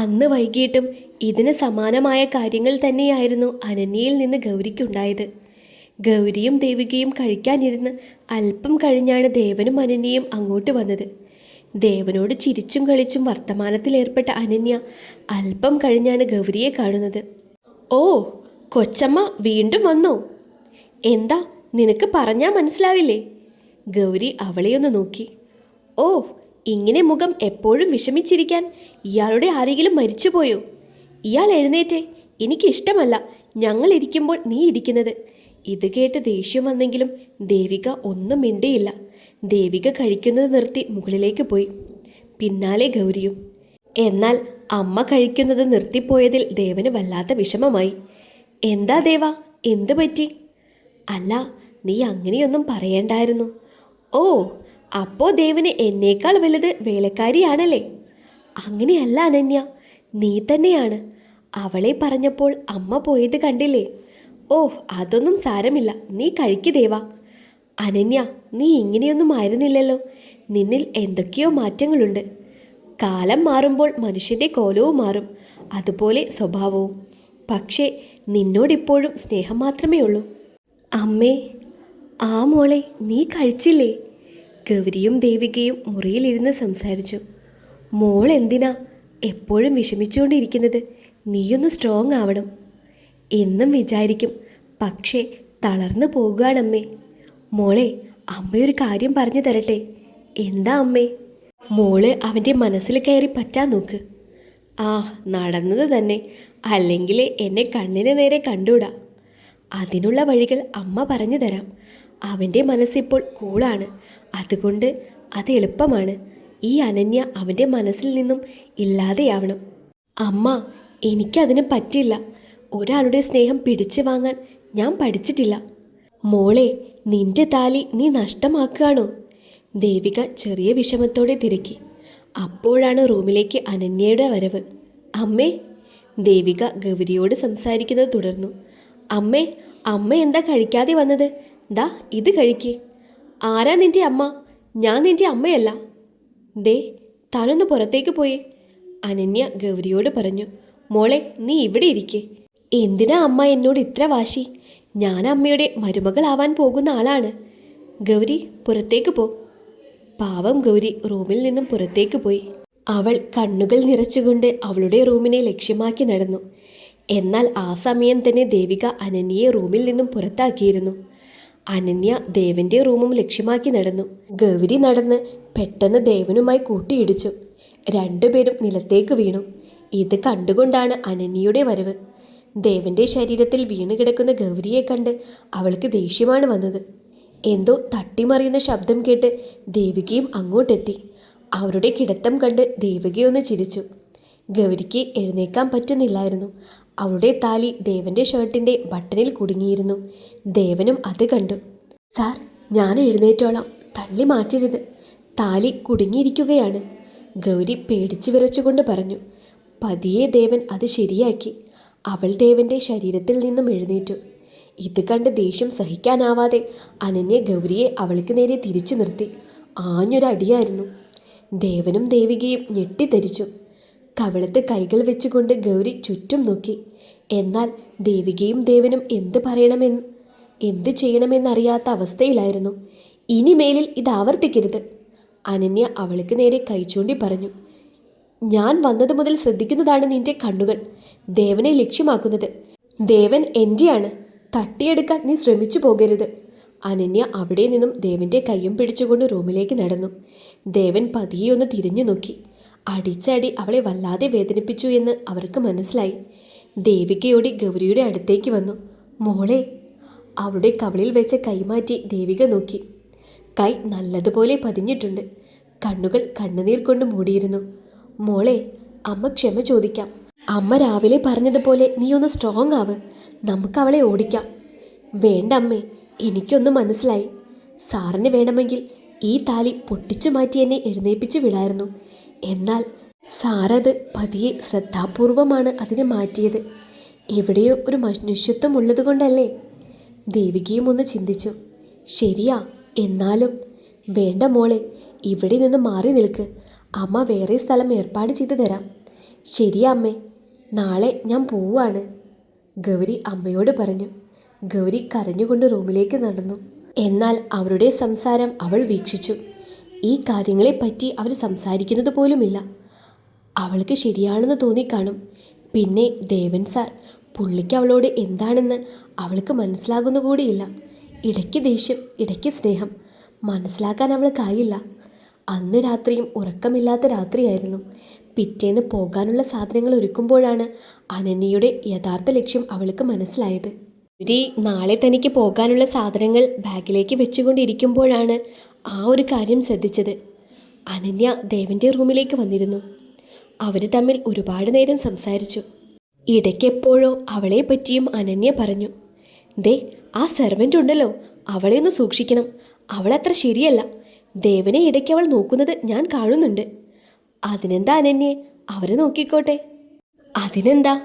അന്ന് വൈകിട്ടും ഇതിന് സമാനമായ കാര്യങ്ങൾ തന്നെയായിരുന്നു അനന്യയിൽ നിന്ന് ഗൗരിക്കുണ്ടായത്. ഗൗരിയും ദേവികയും കഴിക്കാനിരുന്ന് അല്പം കഴിഞ്ഞാണ് ദേവനും അനന്യയും അങ്ങോട്ട് വന്നത്. ദേവനോട് ചിരിച്ചും കളിച്ചും വർത്തമാനത്തിലേർപ്പെട്ട അനന്യ അല്പം കഴിഞ്ഞാണ് ഗൗരിയെ കാണുന്നത്. ഓ കൊച്ചമ്മ വീണ്ടും വന്നോ? എന്താ നിനക്ക് പറഞ്ഞാൽ മനസ്സിലാവില്ലേ? ഗൗരി അവളെയൊന്ന് നോക്കി. ഓ ഇങ്ങനെ മുഖം എപ്പോഴും വിഷമിച്ചിരിക്കാൻ ഇയാളുടെ ആരെങ്കിലും മരിച്ചുപോയോ? ഇയാൾ എഴുന്നേറ്റേ എനിക്കിഷ്ടമല്ല ഞങ്ങൾ ഇരിക്കുമ്പോൾ നീ ഇരിക്കുന്നത്. ഇത് കേട്ട് ദേഷ്യം വന്നെങ്കിലും ദേവിക ഒന്നും മിണ്ടിയില്ല. ദേവിക കഴിക്കുന്നത് നിർത്തി മുകളിലേക്ക് പോയി. പിന്നാലെ ഗൗരിയും. എന്നാൽ അമ്മ കഴിക്കുന്നത് നിർത്തിപ്പോയതിൽ ദേവന് വല്ലാത്ത വിഷമമായി. എന്താ ദേവ? എന്തു പറ്റി? അല്ല നീ അങ്ങനെയൊന്നും പറയണ്ടായിരുന്നു. ഓ അപ്പോ ദേവന് എന്നേക്കാൾ വലുത് വേലക്കാരിയാണല്ലേ? അങ്ങനെയല്ല അനന്യ നീ തന്നെയാണ്. അവളെ പറഞ്ഞപ്പോൾ അമ്മ പോയത് കണ്ടില്ലേ? ഓ അതൊന്നും സാരമില്ല. നീ കഴിക്ക് ദേവാ. അനന്യ നീ ഇങ്ങനെയൊന്നും ആയിരുന്നില്ലല്ലോ. നിന്നിൽ എന്തൊക്കെയോ മാറ്റങ്ങളുണ്ട്. കാലം മാറുമ്പോൾ മനുഷ്യന്റെ കോലവും മാറും. അതുപോലെ സ്വഭാവവും. പക്ഷേ നിന്നോടിപ്പോഴും സ്നേഹം മാത്രമേ ഉള്ളൂ. അമ്മേ ആ മോളെ നീ കഴിച്ചില്ലേ? ഗൗരിയും ദേവികയും മുറിയിലിരുന്ന് സംസാരിച്ചു. മോൾ എന്തിനാ എപ്പോഴും വിഷമിച്ചുകൊണ്ടിരിക്കുന്നത്? നീയൊന്ന് സ്ട്രോങ് ആവണം. എന്നും വിചാരിക്കും. പക്ഷേ തളർന്നു പോകുകയാണമ്മേ. മോളെ അമ്മയൊരു കാര്യം പറഞ്ഞു തരട്ടെ. എന്താ അമ്മേ? മോൾ അവന്റെ മനസ്സിൽ കയറി പറ്റാൻ നോക്ക്. ആ നടന്നത് തന്നെ. അല്ലെങ്കിൽ എന്നെ കണ്ണിന് നേരെ കണ്ടൂടാ അതിനുള്ള വഴികൾ അമ്മ പറഞ്ഞു തരാം. അവന്റെ മനസ്സിപ്പോൾ കൂളാണ്. അതുകൊണ്ട് അത് എളുപ്പമാണ്. ഈ അനന്യ അവന്റെ മനസ്സിൽ നിന്നും ഇല്ലാതെയാവണം. അമ്മ എനിക്കതിന് പറ്റില്ല. ഒരാളുടെ സ്നേഹം പിടിച്ചു വാങ്ങാൻ ഞാൻ പഠിച്ചിട്ടില്ല. മോളെ നിന്റെ താലി നീ നഷ്ടമാക്കുകയാണോ? ദേവിക ചെറിയ വിഷമത്തോടെ തിരക്കി. അപ്പോഴാണ് റൂമിലേക്ക് അനന്യയുടെ വരവ്. അമ്മേ ദേവിക ഗൗരിയോട് സംസാരിക്കുന്നത് തുടർന്നു. അമ്മേ അമ്മ എന്താ കഴിക്കാതെ വന്നത്? ദാ ഇത് കഴിക്ക്. ആരാ നിന്റെ അമ്മ? ഞാൻ നിന്റെ അമ്മയല്ല. ദേ താനൊന്ന് പുറത്തേക്ക് പോയി. അനന്യ ഗൗരിയോട് പറഞ്ഞു മോളെ നീ ഇവിടെ ഇരിക്കേ. എന്തിനാ അമ്മ എന്നോട് ഇത്ര വാശി? ഞാൻ അമ്മയുടെ മരുമകളാവാൻ പോകുന്ന ആളാണ്. ഗൗരി പുറത്തേക്ക് പോ. പാവം ഗൗരി റൂമിൽ നിന്നും പുറത്തേക്ക് പോയി. അവൾ കണ്ണുകൾ നിറച്ചുകൊണ്ട് അവളുടെ റൂമിനെ ലക്ഷ്യമാക്കി നടന്നു. എന്നാൽ ആ സമയം തന്നെ ദേവിക അനന്യയെ റൂമിൽ നിന്നും പുറത്താക്കിയിരുന്നു. അനന്യ ദേവന്റെ റൂമും ലക്ഷ്യമാക്കി നടന്നു. ഗൗരി നടന്ന് പെട്ടെന്ന് ദേവനുമായി കൂട്ടിയിടിച്ചു. രണ്ടുപേരും നിലത്തേക്ക് വീണു. ഇത് കണ്ടുകൊണ്ടാണ് അനന്യയുടെ വരവ്. ദേവന്റെ ശരീരത്തിൽ വീണ് കിടക്കുന്ന ഗൗരിയെ കണ്ട് അവൾക്ക് ദേഷ്യമാണ് വന്നത്. എന്തോ തട്ടിമറിയുന്ന ശബ്ദം കേട്ട് ദേവികയും അങ്ങോട്ടെത്തി. അവരുടെ കിടത്തം കണ്ട് ദേവികയൊന്ന് ചിരിച്ചു. ഗൗരിക്ക് എഴുന്നേക്കാൻ പറ്റുന്നില്ലായിരുന്നു. അവളുടെ താലി ദേവന്റെ ഷർട്ടിന്റെ ബട്ടണിൽ കുടുങ്ങിയിരുന്നു. ദേവനും അത് കണ്ടു. സാർ ഞാൻ എഴുന്നേറ്റോളാം. തള്ളി മാറ്റരുത്. താലി കുടുങ്ങിയിരിക്കുകയാണ്. ഗൗരി പേടിച്ചു വിറച്ചുകൊണ്ട് പറഞ്ഞു. പതിയെ ദേവൻ അത് ശരിയാക്കി. അവൾ ദേവന്റെ ശരീരത്തിൽ നിന്നും എഴുന്നേറ്റു. ഇത് കണ്ട് ദേഷ്യം സഹിക്കാനാവാതെ അനന്യ ഗൗരിയെ അവൾക്ക് നേരെ തിരിച്ചു നിർത്തി. ആഞ്ഞൊരടിയായിരുന്നു. ദേവനും ദേവികയും ഞെട്ടിത്തരിച്ചു. കവിളത്ത് കൈകൾ വെച്ചുകൊണ്ട് ഗൗരി ചുറ്റും നോക്കി. എന്നാൽ ദേവികയും ദേവനും എന്ത് പറയണമെന്ന് എന്ത് ചെയ്യണമെന്നറിയാത്ത അവസ്ഥയിലായിരുന്നു. ഇനിമേലിൽ ഇത് ആവർത്തിക്കരുത്. അനന്യ അവൾക്ക് നേരെ കൈചൂണ്ടി പറഞ്ഞു ഞാൻ വന്നത് മുതൽ ശ്രദ്ധിക്കുന്നതാണ് നിന്റെ കണ്ണുകൾ. ദേവനെ ലക്ഷ്യമാക്കുന്നത്. ദേവൻ എന്റെയാണ് തട്ടിയെടുക്കാൻ നീ ശ്രമിച്ചു പോകരുത്. അനന്യ അവിടെ നിന്നും ദേവന്റെ കയ്യും പിടിച്ചുകൊണ്ട് റൂമിലേക്ക് നടന്നു. ദേവൻ പതിയെ ഒന്ന് തിരിഞ്ഞു നോക്കി. അടിച്ചടി അവളെ വല്ലാതെ വേദനിപ്പിച്ചു എന്ന് അവർക്ക് മനസ്സിലായി. ദേവികയോടി ഗൗരിയുടെ അടുത്തേക്ക് വന്നു. മോളെ അവളുടെ കവളിൽ വെച്ച കൈമാറ്റി ദേവിക നോക്കി. കൈ നല്ലതുപോലെ പതിഞ്ഞിട്ടുണ്ട്. കണ്ണുകൾ കണ്ണുനീർ കൊണ്ട് മൂടിയിരുന്നു. മോളെ അമ്മ ക്ഷമ ചോദിക്കാം. അമ്മ രാവിലെ പറഞ്ഞതുപോലെ നീ ഒന്ന് സ്ട്രോങ് ആവ്. നമുക്ക് അവളെ ഓടിക്കാം. വേണ്ട അമ്മേ എനിക്കൊന്ന് മനസ്സിലായി. സാറിന് വേണമെങ്കിൽ ഈ താലി പൊട്ടിച്ചു മാറ്റി എന്നെ എഴുന്നേൽപ്പിച്ചു വിടായിരുന്നു. എന്നാൽ സാറത് പതിയെ ശ്രദ്ധാപൂർവമാണ് അതിനെ മാറ്റിയത്. എവിടെയോ ഒരു മനുഷ്യത്വം ഉള്ളതുകൊണ്ടല്ലേ ദേവികയും ഒന്ന് ചിന്തിച്ചു. ശരിയാ എന്നാലും വേണ്ട മോളെ ഇവിടെ നിന്ന് മാറി നിൽക്ക്. അമ്മ വേറെ സ്ഥലം ഏർപ്പാട് ചെയ്തു തരാം. ശരിയാ അമ്മേ നാളെ ഞാൻ പോവാണ് ഗൗരി അമ്മയോട് പറഞ്ഞു. ഗൗരി കരഞ്ഞുകൊണ്ട് റൂമിലേക്ക് നടന്നു. എന്നാൽ അവരുടെ സംസാരം അവൾ വീക്ഷിച്ചു. ഈ കാര്യങ്ങളെപ്പറ്റി അവർ സംസാരിക്കുന്നത് പോലുമില്ല. അവൾക്ക് ശരിയാണെന്ന് തോന്നിക്കാണും. പിന്നെ ദേവൻ സാർ പുള്ളിക്ക് അവളോട് എന്താണെന്ന് അവൾക്ക് മനസ്സിലാകുന്നു കൂടിയില്ല. ഇടയ്ക്ക് ദേഷ്യം ഇടയ്ക്ക് സ്നേഹം. മനസ്സിലാക്കാൻ അവൾക്കായില്ല. അന്ന് രാത്രിയും ഉറക്കമില്ലാത്ത രാത്രിയായിരുന്നു. പിറ്റേന്ന് പോകാനുള്ള സാധനങ്ങൾ ഒരുക്കുമ്പോഴാണ് അനന്യയുടെ യഥാർത്ഥ ലക്ഷ്യം അവൾക്ക് മനസ്സിലായത്. ഗൗരി നാളെ തനിക്ക് പോകാനുള്ള സാധനങ്ങൾ ബാഗിലേക്ക് വെച്ചുകൊണ്ടിരിക്കുമ്പോഴാണ് ആ ഒരു കാര്യം ശ്രദ്ധിച്ചത്. അനന്യ ദേവന്റെ റൂമിലേക്ക് വന്നിരുന്നു. അവർ തമ്മിൽ ഒരുപാട് നേരം സംസാരിച്ചു. ഇടയ്ക്കെപ്പോഴോ അവളെ പറ്റിയും അനന്യ പറഞ്ഞു ദേ ആ സെർവന്റ് ഉണ്ടല്ലോ അവളെ ഒന്ന് സൂക്ഷിക്കണം. അവളത്ര ശരിയല്ല. ദേവനെ ഇടയ്ക്ക് അവൾ നോക്കുന്നത് ഞാൻ കാണുന്നുണ്ട്. അതിനെന്താ അനന്യെ അവരെ നോക്കിക്കോട്ടെ. അതിനെന്താ?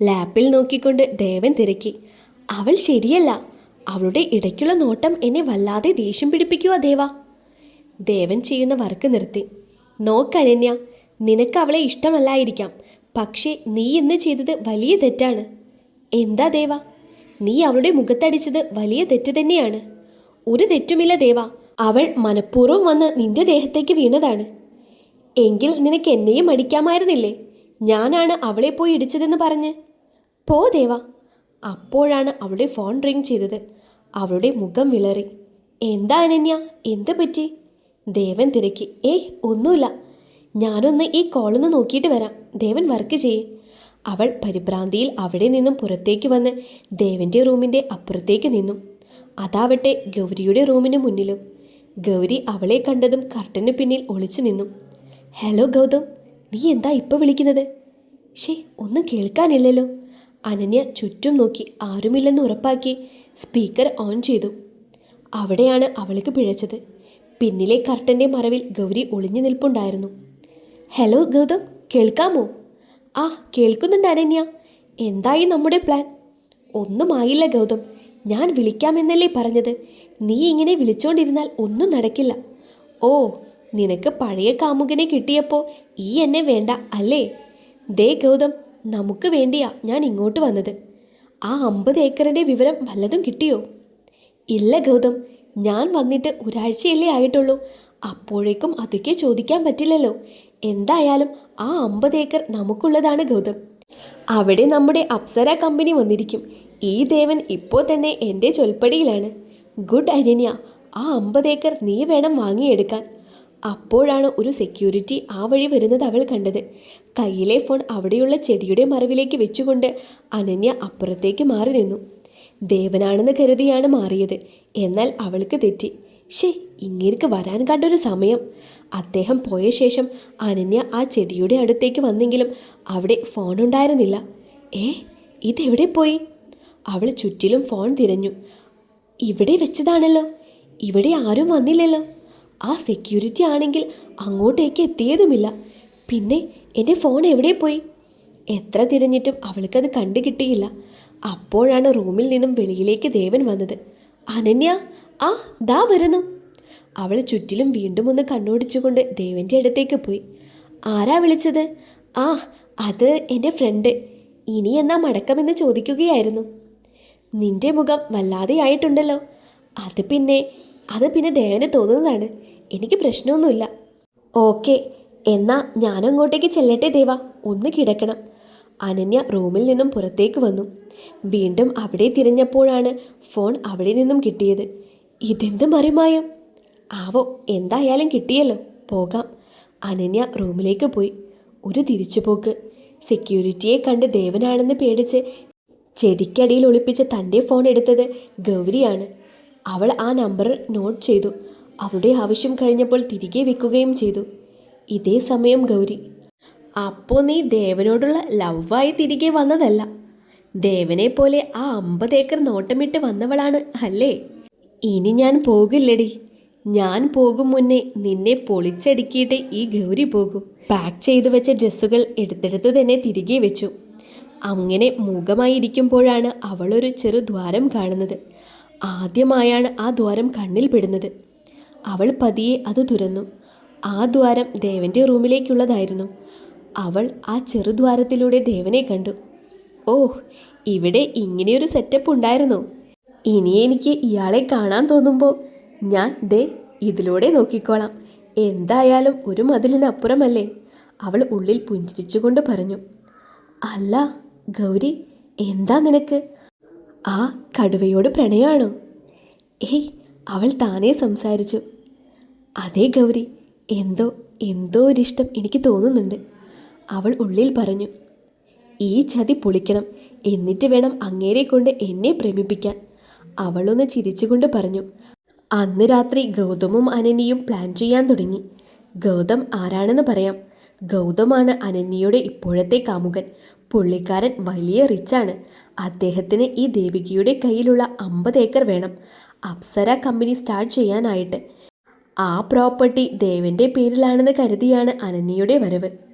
ലാപ്പിൽ നോക്കിക്കൊണ്ട് ദേവൻ തിരക്കി. അവൾ ശരിയല്ല. അവളുടെ ഇടയ്ക്കുള്ള നോട്ടം എന്നെ വല്ലാതെ ദേഷ്യം പിടിപ്പിക്കുക ദേവ. ദേവൻ ചെയ്യുന്ന വർക്ക് നിർത്തി. നോക്കരന്യ നിനക്ക് അവളെ ഇഷ്ടമല്ലായിരിക്കാം. പക്ഷേ നീ ഇന്ന് ചെയ്തത് വലിയ തെറ്റാണ്. എന്താ ദേവ? നീ അവളുടെ മുഖത്തടിച്ചത് വലിയ തെറ്റ് തന്നെയാണ്. ഒരു തെറ്റുമില്ല ദേവ. അവൾ മനഃപൂർവം വന്ന് നിന്റെ ദേഹത്തേക്ക് വീണതാണ്. എങ്കിൽ നിനക്ക് എന്നെയും അടിക്കാമായിരുന്നില്ലേ? ഞാനാണ് അവളെ പോയി ഇടിച്ചതെന്ന് പറഞ്ഞ്. പോ ദേവ. അപ്പോഴാണ് അവളുടെ ഫോൺ റിങ് ചെയ്തത്. അവളുടെ മുഖം വിളറി. എന്താ അനന്യ? എന്ത് പറ്റി? ദേവൻ തിരക്കി. ഏയ് ഒന്നുമില്ല. ഞാനൊന്ന് ഈ കോളൊന്ന് നോക്കിയിട്ട് വരാം. ദേവൻ വർക്ക് ചെയ്യേ. അവൾ പരിഭ്രാന്തിയിൽ അവിടെ നിന്നും പുറത്തേക്ക് വന്ന് ദേവന്റെ റൂമിന്റെ അപ്പുറത്തേക്ക് നിന്നു. അതാവട്ടെ ഗൗരിയുടെ റൂമിന് മുന്നിലും. ഗൗരി അവളെ കണ്ടതും കർട്ടന് പിന്നിൽ ഒളിച്ചു നിന്നു. ഹലോ ഗൗതം നീ എന്താ ഇപ്പോൾ വിളിക്കുന്നത്? ഷേ ഒന്നും കേൾക്കാനില്ലല്ലോ. അനന്യ ചുറ്റും നോക്കി ആരുമില്ലെന്ന് ഉറപ്പാക്കി സ്പീക്കർ ഓൺ ചെയ്തു. അവിടെയാണ് അവൾക്ക് പിഴച്ചത്. പിന്നിലെ കർട്ടന്റെ മറവിൽ ഗൗരി ഒളിഞ്ഞു നിൽപ്പുണ്ടായിരുന്നു. ഹലോ ഗൗതം കേൾക്കാമോ? ആ കേൾക്കുന്നുണ്ട് അനന്യ. എന്തായി നമ്മുടെ പ്ലാൻ? ഒന്നും ആയില്ല ഗൗതം. ഞാൻ വിളിക്കാമെന്നല്ലേ പറഞ്ഞത്. നീ ഇങ്ങനെ വിളിച്ചോണ്ടിരുന്നാൽ ഒന്നും നടക്കില്ല. ഓ നിനക്ക് പഴയ കാമുകനെ കിട്ടിയപ്പോൾ ഈ എന്നെ വേണ്ട അല്ലേ? ദേ ഗൗതം നമുക്ക് വേണ്ടിയാ ഞാൻ ഇങ്ങോട്ട് വന്നത്. ആ അമ്പത് ഏക്കറിന്റെ വിവരം വല്ലതും കിട്ടിയോ? ഇല്ല ഗൗതം. ഞാൻ വന്നിട്ട് ഒരാഴ്ചയല്ലേ ആയിട്ടുള്ളൂ. അപ്പോഴേക്കും അതൊക്കെ ചോദിക്കാൻ പറ്റില്ലല്ലോ. എന്തായാലും ആ അമ്പത് ഏക്കർ നമുക്കുള്ളതാണ് ഗൗതം. അവിടെ നമ്മുടെ അപ്സര കമ്പനി വന്നിരിക്കും. ഈ ദേവൻ ഇപ്പോൾ തന്നെ എന്റെ ചൊൽപ്പടിയിലാണ്. ഗുഡ് അനന്യ. ആ അമ്പത് ഏക്കർ നീ വേണം വാങ്ങിയെടുക്കാൻ. അപ്പോഴാണ് ഒരു സെക്യൂരിറ്റി ആ വഴി വരുന്നത് അവൾ കണ്ടത്. കയ്യിലെ ഫോൺ അവിടെയുള്ള ചെടിയുടെ മറവിലേക്ക് വെച്ചുകൊണ്ട് അനന്യ അപ്പുറത്തേക്ക് മാറി നിന്നു. ദേവനാണെന്ന് കരുതിയാണ് മാറിയത്. എന്നാൽ അവൾക്ക് തെറ്റി. ഷേ ഇങ്ങേർക്ക് വരാൻ കണ്ടൊരു സമയം. അദ്ദേഹം പോയ ശേഷം അനന്യ ആ ചെടിയുടെ അടുത്തേക്ക് വന്നെങ്കിലും അവിടെ ഫോൺ ഉണ്ടായിരുന്നില്ല. ഏ ഇതെവിടെ പോയി? അവൾ ചുറ്റിലും ഫോൺ തിരഞ്ഞു. ഇവിടെ വെച്ചതാണല്ലോ. ഇവിടെ ആരും വന്നില്ലല്ലോ. ആ സെക്യൂരിറ്റി ആണെങ്കിൽ അങ്ങോട്ടേക്ക് എത്തിയതുമില്ല. പിന്നെ എന്റെ ഫോൺ എവിടെ പോയി? എത്ര തിരഞ്ഞിട്ടും അവൾക്കത് കണ്ടു കിട്ടിയില്ല. അപ്പോഴാണ് റൂമിൽ നിന്നും വെളിയിലേക്ക് ദേവൻ വന്നത്. അനന്യ ആ ദാ വരുന്നു. അവൾ ചുറ്റിലും വീണ്ടും ഒന്ന് കണ്ണോടിച്ചുകൊണ്ട് ദേവന്റെ അടുത്തേക്ക് പോയി. ആരാ വിളിച്ചത്? ആ അത് എന്റെ ഫ്രണ്ട് ഇനി എന്നാ മടക്കമെന്ന് ചോദിക്കുകയായിരുന്നു. നിന്റെ മുഖം വല്ലാതെയായിട്ടുണ്ടല്ലോ. അത് പിന്നെ അത് പിന്നെ ദേവന് തോന്നുന്നതാണ്. എനിക്ക് പ്രശ്നമൊന്നുമില്ല. ഓക്കെ എന്നാ ഞാനങ്ങോട്ടേക്ക് ചെല്ലട്ടെ ദേവ. ഒന്ന് കിടക്കണം. അനന്യ റൂമിൽ നിന്നും പുറത്തേക്ക് വന്നു. വീണ്ടും അവിടെ തിരഞ്ഞപ്പോഴാണ് ഫോൺ അവിടെ നിന്നും കിട്ടിയത്. ഇതെന്ത് മറിമായം? ആവോ എന്തായാലും കിട്ടിയല്ലോ. പോകാം. അനന്യ റൂമിലേക്ക് പോയി. ഒരു തിരിച്ചുപോക്ക്. സെക്യൂരിറ്റിയെ കണ്ട് ദേവനാണെന്ന് പേടിച്ച് ചെടിക്കടിയിൽ ഒളിപ്പിച്ച് തന്റെ ഫോൺ എടുത്തത് ഗൗരിയാണ്. അവൾ ആ നമ്പർ നോട്ട് ചെയ്തു. അവളുടെ ആവശ്യം കഴിഞ്ഞപ്പോൾ തിരികെ വെക്കുകയും ചെയ്തു. ഇതേ സമയം ഗൗരി അപ്പോൾ നീ ദേവനോടുള്ള ലവായി തിരികെ വന്നതല്ല. ദേവനെ പോലെ ആ അമ്പത് ഏക്കർ നോട്ടമിട്ട് വന്നവളാണ് അല്ലേ? ഇനി ഞാൻ പോകില്ലടി. ഞാൻ പോകും മുന്നേ നിന്നെ പൊളിച്ചടുക്കിയിട്ട് ഈ ഗൗരി പോകും. പാക്ക് ചെയ്തു വെച്ച ഡ്രസ്സുകൾ എടുത്തെടുത്ത് തന്നെ തിരികെ വെച്ചു. അങ്ങനെ മുഖമായിരിക്കുമ്പോഴാണ് അവളൊരു ചെറു ദ്വാരം കാണുന്നത്. ആദ്യമായാണ് ആ ദ്വാരം കണ്ണിൽ പെടുന്നത്. അവൾ പതിയെ അത് തുരന്നു ആ ദ്വാരം ദേവന്റെ റൂമിലേക്കുള്ളതായിരുന്നു. അവൾ ആ ചെറുദ്വാരത്തിലൂടെ ദേവനെ കണ്ടു. ഓ ഇവിടെ ഇങ്ങനെയൊരു സെറ്റപ്പ് ഉണ്ടായിരുന്നു. ഇനി എനിക്ക് ഇയാളെ കാണാൻ തോന്നുമ്പോൾ ഞാൻ ദേ ഇതിലൂടെ നോക്കിക്കോളാം. എന്തായാലും ഒരു മതിലിനപ്പുറമല്ലേ? അവൾ ഉള്ളിൽ പുഞ്ചിരിച്ചുകൊണ്ട് പറഞ്ഞു. അല്ല ഗൗരി എന്താ നിനക്ക്? ആ കടുവയോട് പ്രണയമാണോ ഏയ് അവൾ താനേ സംസാരിച്ചു. അതേ ഗൗരി എന്തോ എന്തോ ഒരിഷ്ടം എനിക്ക് തോന്നുന്നുണ്ട്. അവൾ ഉള്ളിൽ പറഞ്ഞു ഈ ചതി പൊളിക്കണം എന്നിട്ട് വേണം അങ്ങേരെ കൊണ്ട് എന്നെ പ്രേമിപ്പിക്കാൻ. അവളൊന്ന് ചിരിച്ചുകൊണ്ട് പറഞ്ഞു അന്ന് രാത്രി ഗൗതമും അനന്യയും പ്ലാൻ ചെയ്യാൻ തുടങ്ങി. ഗൗതം ആരാണെന്ന് പറയാം. ഗൗതമാണ് അനന്യയുടെ ഇപ്പോഴത്തെ കാമുകൻ. പുള്ളിക്കാരൻ വലിയ റിച്ചാണ്. അദ്ദേഹത്തിന് ഈ ദേവികയുടെ കയ്യിലുള്ള അമ്പത് ഏക്കർ വേണം. അപ്സര കമ്പനി സ്റ്റാർട്ട് ചെയ്യാനായിട്ട്. ആ പ്രോപ്പർട്ടി ദേവന്റെ പേരിലാണെന്ന് കരുതിയാണ് അനന്യയുടെ വരവ്.